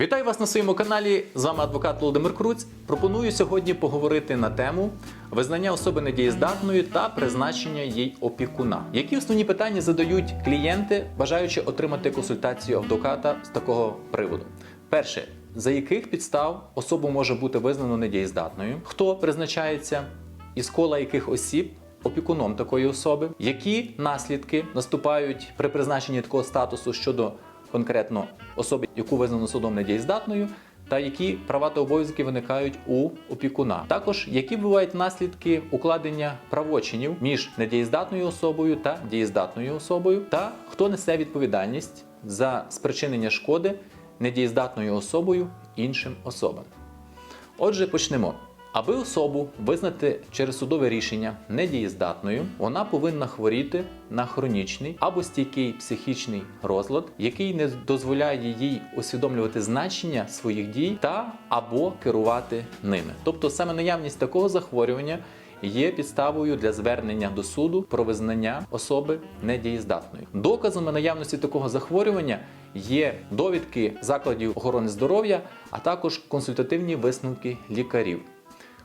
Вітаю вас на своєму каналі. З вами адвокат Володимир Круць. Пропоную сьогодні поговорити на тему визнання особи недієздатною та призначення їй опікуна. Які основні питання задають клієнти, бажаючи отримати консультацію адвоката з такого приводу? Перше. За яких підстав особу може бути визнано недієздатною? Хто призначається із кола яких осіб опікуном такої особи? Які наслідки наступають при призначенні такого статусу щодо конкретно особи, яку визнано судом недієздатною, та які права та обов'язки виникають у опікуна. Також які бувають наслідки укладення правочинів між недієздатною особою та дієздатною особою, та хто несе відповідальність за спричинення шкоди недієздатною особою іншим особам. Отже, почнемо. Аби особу визнати через судове рішення недієздатною, вона повинна хворіти на хронічний або стійкий психічний розлад, який не дозволяє їй усвідомлювати значення своїх дій та або керувати ними. Тобто саме наявність такого захворювання є підставою для звернення до суду про визнання особи недієздатною. Доказами наявності такого захворювання є довідки закладів охорони здоров'я, а також консультативні висновки лікарів.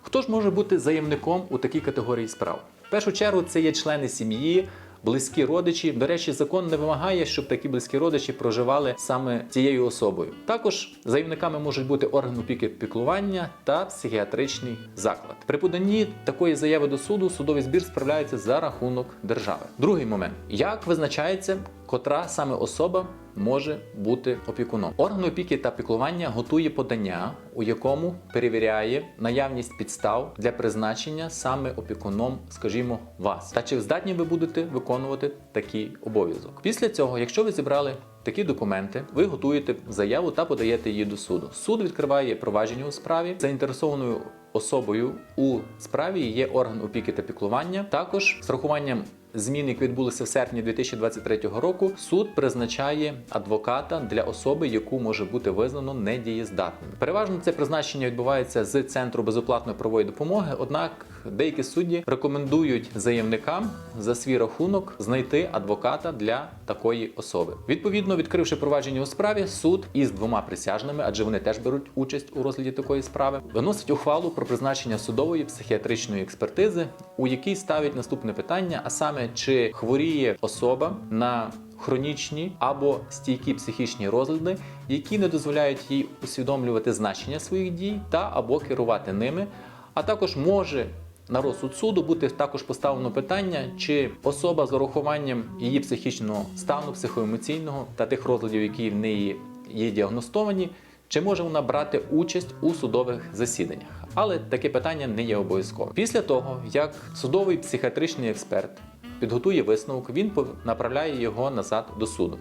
Хто ж може бути заємником у такій категорії справ? В першу чергу це є члени сім'ї, близькі родичі. До речі, закон не вимагає, щоб такі близькі родичі проживали саме цією особою. Також заявниками можуть бути орган опіки піклування та психіатричний заклад. При поданні такої заяви до суду судовий збір справляється за рахунок держави. Другий момент: як визначається, котра саме особа може бути опікуном. Орган опіки та піклування готує подання, у якому перевіряє наявність підстав для призначення саме опікуном, скажімо, вас. Та чи здатні ви будете виконувати такий обов'язок? Після цього, якщо ви зібрали такі документи, ви готуєте заяву та подаєте її до суду. Суд відкриває провадження у справі заінтересованою особою у справі є орган опіки та піклування. Також з рахуванням змін, які відбулися в серпні 2023 року, суд призначає адвоката для особи, яку може бути визнано недієздатною. Переважно це призначення відбувається з центру безоплатної правової допомоги. Однак деякі судді рекомендують заявникам за свій рахунок знайти адвоката для такої особи. Відповідно, відкривши провадження у справі, суд із двома присяжними, адже вони теж беруть участь у розгляді такої справи, виносить ухвалу про призначення судової психіатричної експертизи, у якій ставить наступне питання: а саме чи хворіє особа на хронічні або стійкі психічні розлади, які не дозволяють їй усвідомлювати значення своїх дій та або керувати ними, а також може. На розсуд суду бути також поставлено питання, чи особа з урахуванням її психічного стану, психоемоційного та тих розладів, які в неї є діагностовані, чи може вона брати участь у судових засіданнях. Але таке питання не є обов'язковим. Після того, як судовий психіатричний експерт підготує висновок, він направляє його назад до суду.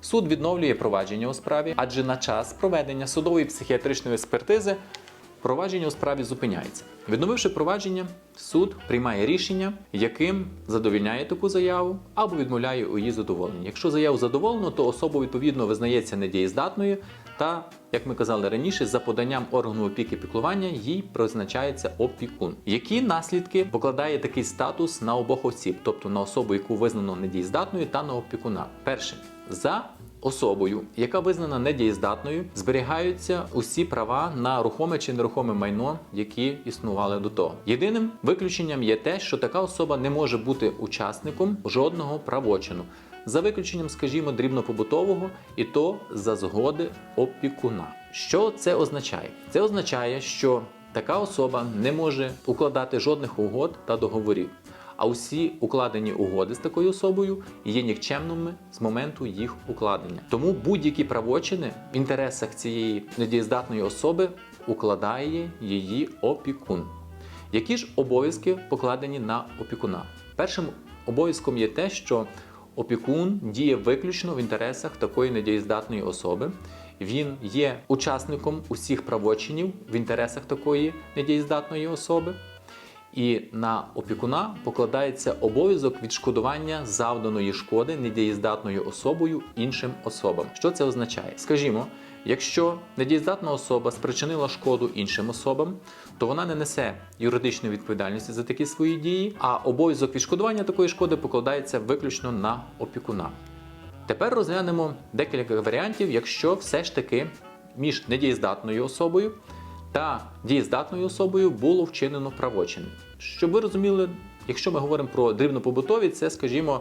Суд відновлює провадження у справі, адже на час проведення судової психіатричної експертизи провадження у справі зупиняється. Відновивши провадження, суд приймає рішення, яким задовільняє таку заяву або відмовляє у її задоволенні. Якщо заяву задоволено, то особа відповідно визнається недієздатною та, як ми казали раніше, за поданням органу опіки піклування їй призначається опікун. Які наслідки покладає такий статус на обох осіб, тобто на особу, яку визнано недієздатною, та на опікуна? Перше за особою, яка визнана недієздатною, зберігаються усі права на рухоме чи нерухоме майно, які існували до того. Єдиним виключенням є те, що така особа не може бути учасником жодного правочину. За виключенням, скажімо, дрібнопобутового, і то за згоди опікуна. Що це означає? Це означає, що така особа не може укладати жодних угод та договорів. А усі укладені угоди з такою особою є нікчемними з моменту їх укладення. Тому будь-які правочини в інтересах цієї недієздатної особи укладає її опікун. Які ж обов'язки покладені на опікуна? Першим обов'язком є те, що опікун діє виключно в інтересах такої недієздатної особи. Він є учасником усіх правочинів в інтересах такої недієздатної особи. І на опікуна покладається обов'язок відшкодування завданої шкоди недієздатною особою іншим особам. Що це означає? Скажімо, якщо недієздатна особа спричинила шкоду іншим особам, то вона не несе юридичної відповідальності за такі свої дії, а обов'язок відшкодування такої шкоди покладається виключно на опікуна. Тепер розглянемо декілька варіантів, якщо все ж таки між недієздатною особою та дієздатною особою було вчинено правочин. Щоб ви розуміли, якщо ми говоримо про дрібнопобутові, це, скажімо,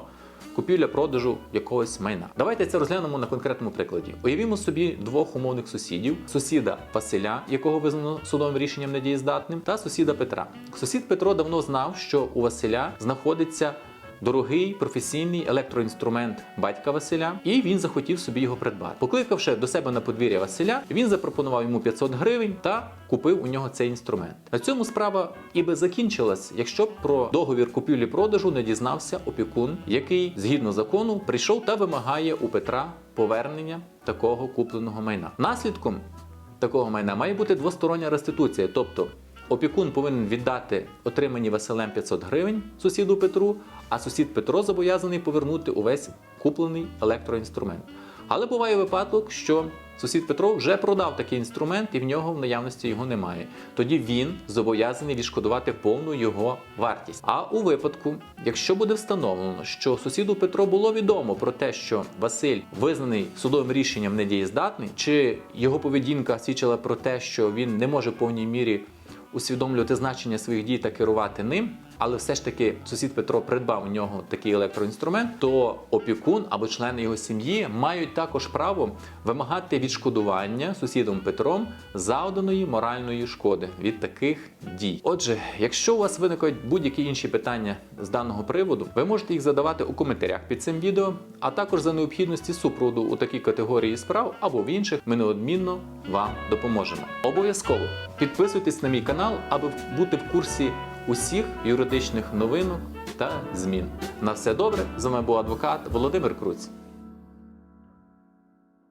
купівля-продажу якогось майна. Давайте це розглянемо на конкретному прикладі. Уявімо собі двох умовних сусідів: сусіда Василя, якого визнано судовим рішенням недієздатним, та сусіда Петра. Сусід Петро давно знав, що у Василя знаходиться дорогий професійний електроінструмент батька Василя, і він захотів собі його придбати. Покликавши до себе на подвір'я Василя, він запропонував йому 500 гривень та купив у нього цей інструмент. На цьому справа і би закінчилась, якщо б про договір купівлі-продажу не дізнався опікун, який згідно закону прийшов та вимагає у Петра повернення такого купленого майна. Наслідком такого майна має бути двостороння реституція, тобто опікун повинен віддати отримані Василем 500 гривень сусіду Петру, а сусід Петро зобов'язаний повернути увесь куплений електроінструмент. Але буває випадок, що сусід Петро вже продав такий інструмент і в нього в наявності його немає. Тоді він зобов'язаний відшкодувати повну його вартість. А у випадку, якщо буде встановлено, що сусіду Петро було відомо про те, що Василь визнаний судовим рішенням недієздатний, чи його поведінка свідчила про те, що він не може в повній мірі усвідомлювати значення своїх дій та керувати ним, але все ж таки сусід Петро придбав у нього такий електроінструмент, то опікун або члени його сім'ї мають також право вимагати відшкодування сусідом Петром завданої моральної шкоди від таких дій. Отже, якщо у вас виникають будь-які інші питання з даного приводу, ви можете їх задавати у коментарях під цим відео, а також за необхідності супроводу у такій категорії справ або в інших, ми неодмінно вам допоможемо. Обов'язково підписуйтесь на мій канал, аби бути в курсі усіх юридичних новинок та змін. На все добре. З вами був адвокат Володимир Круць.